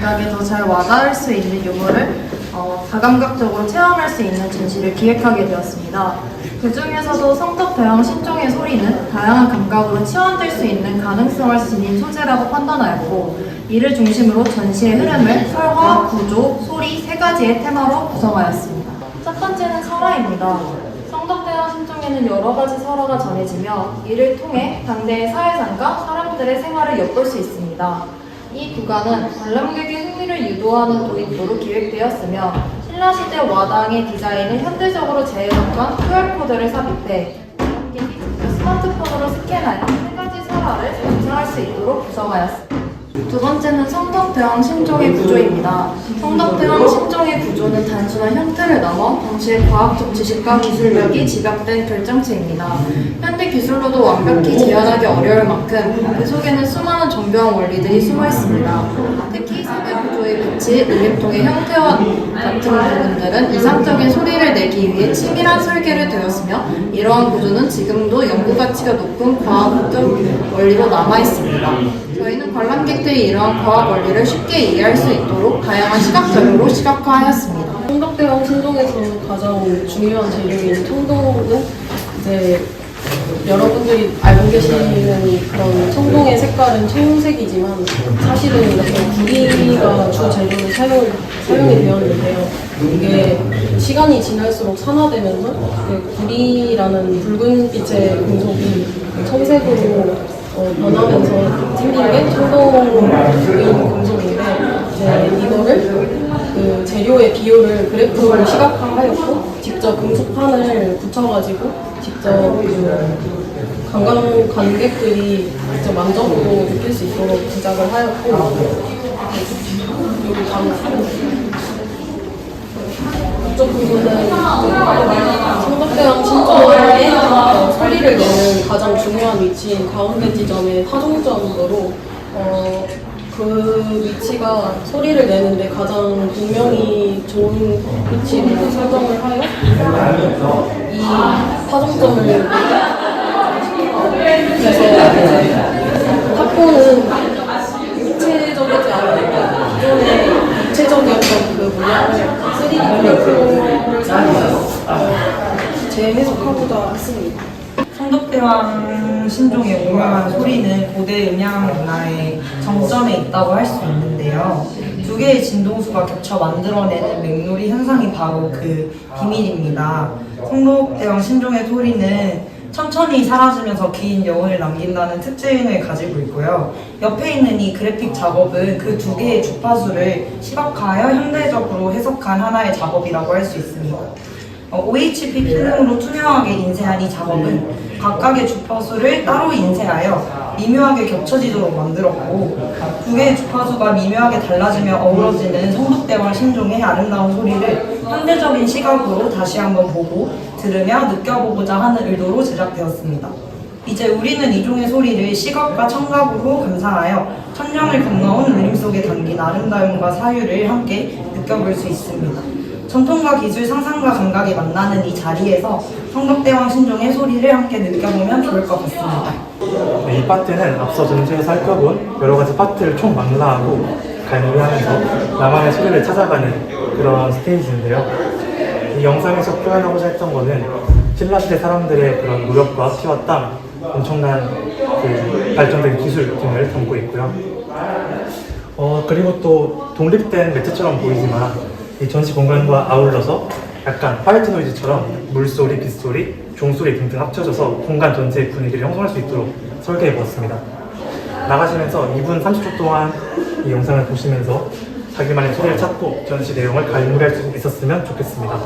감각에 더 잘 와닿을 수 있는 유물을 어, 다감각적으로 체험할 수 있는 전시를 기획하게 되었습니다. 그 중에서도 성덕 대왕 신종의 소리는 다양한 감각으로 치환될 수 있는 가능성을 지닌 소재라고 판단하였고 이를 중심으로 전시의 흐름을 설화, 구조, 소리 세 가지의 테마로 구성하였습니다. 첫 번째는 설화입니다. 성덕대왕 신종에는 여러 가지 설화가 전해지며 이를 통해 당대의 사회상과 사람들의 생활을 엿볼 수 있습니다. 이 구간은 관람객의 흥미를 유도하는 도입부로 기획되었으며 신라 시대 와당의 디자인을 현대적으로 재해석한 QR코드를 삽입해 관람객이 직접 스마트폰으로 스캔하여 세 가지 설화를 감상할 수 있도록 구성하였습니다. 두 번째는 성덕대왕 신종의 구조입니다. 성덕대왕 신종의 구조는 단순한 형태를 넘어 동시에 과학적 지식과 기술력이 집약된 결정체입니다. 현대 기술로도 완벽히 재현하기 어려울 만큼 그 속에는 수많은 정교한 원리들이 숨어 있습니다. 특히 구조의 빛이 일림통의 형태와 같은 부분들은 이상적인 소리를 내기 위해 치밀한 설계를 되었으며 이러한 구조는 지금도 연구 가치가 높은 과학적 원리로 남아 있습니다. 저희는 관람객들이 이러한 과학 원리를 쉽게 이해할 수 있도록 다양한 시각 자료로 시각화하였습니다. 성덕대왕 신동에서 가장 중요한 재료인 청동은 이제 여러분들이 알고 계시는 그런 청동의 색깔은 청색이지만 사실은 이렇게 구리가 주 재료로 사용, 사용이 되었는데요. 이게 시간이 지날수록 산화되면서 그 구리라는 붉은 빛의 금속이 청색으로 어, 변하면서 생긴 게 청동인 금속인데 이제 이거를 그 재료의 비율을 그래프로 시각화하였고 직접 금속판을 붙여가지고 직접 그 관광 관객들이 직접 만져보고 느낄 수 있도록 제작을 하였고 여기 다음 이쪽 부분은 성덕대왕 신전의 어, 소리를 내는 가장 중요한 위치인 가운데 지점의 타종점으로 어, 그 위치가 소리를 내는데 가장 분명히 좋은 위치로 설정을 하여 이 타종점을 그래서 탑본은 입체적이지 않고 기존의 입체적이었던 그 모양을 3D 그래프를 사용해서 어, 재해석하고자 했습니다. 성덕대왕 신종의 오묘한 소리는 고대 음양 문화의 정점에 있다고 할 수 있는데요. 두 개의 진동수가 겹쳐 만들어내는 맥놀이 현상이 바로 그 비밀입니다. 성덕대왕 신종의 소리는 천천히 사라지면서 긴 여운을 남긴다는 특징을 가지고 있고요. 옆에 있는 이 그래픽 작업은 그 두 개의 주파수를 시각화하여 현대적으로 해석한 하나의 작업이라고 할 수 있습니다. 어, OHP 필름으로 투명하게 인쇄한 이 작업은 각각의 주파수를 따로 인쇄하여 미묘하게 겹쳐지도록 만들었고 두 개의 주파수가 미묘하게 달라지며 어우러지는 성덕대왕 신종의 아름다운 소리를 현대적인 시각으로 다시 한번 보고 들으며 느껴보고자 하는 의도로 제작되었습니다. 이제 우리는 이종의 소리를 시각과 청각으로 감상하여 천년을 건너온 울림 속에 담긴 아름다움과 사유를 함께 느껴볼 수 있습니다. 전통과 기술, 상상과 감각이 만나는 이 자리에서 성덕대왕 신종의 소리를 함께 느껴보면 좋을 것 같습니다. 네, 이 파트는 앞서 전시에서 살펴본 여러 가지 파트를 총 망라하고 갈무리하면서 나만의 소리를 찾아가는 그런 스테이지인데요. 이 영상에서 표현하고자 했던 거는 신라시대 사람들의 그런 노력과 피와 땀, 엄청난 그 발전된 기술 등을 담고 있고요. 어, 그리고 또 독립된 매체처럼 보이지만 이 전시 공간과 아울러서 약간 화이트 노이즈처럼 물소리, 빗소리, 종소리 등등 합쳐져서 공간 전체의 분위기를 형성할 수 있도록 설계해 보았습니다. 나가시면서 2분 30초 동안 이 영상을 보시면서 자기만의 소리를 찾고 전시 내용을 갈무리할 수 있었으면 좋겠습니다.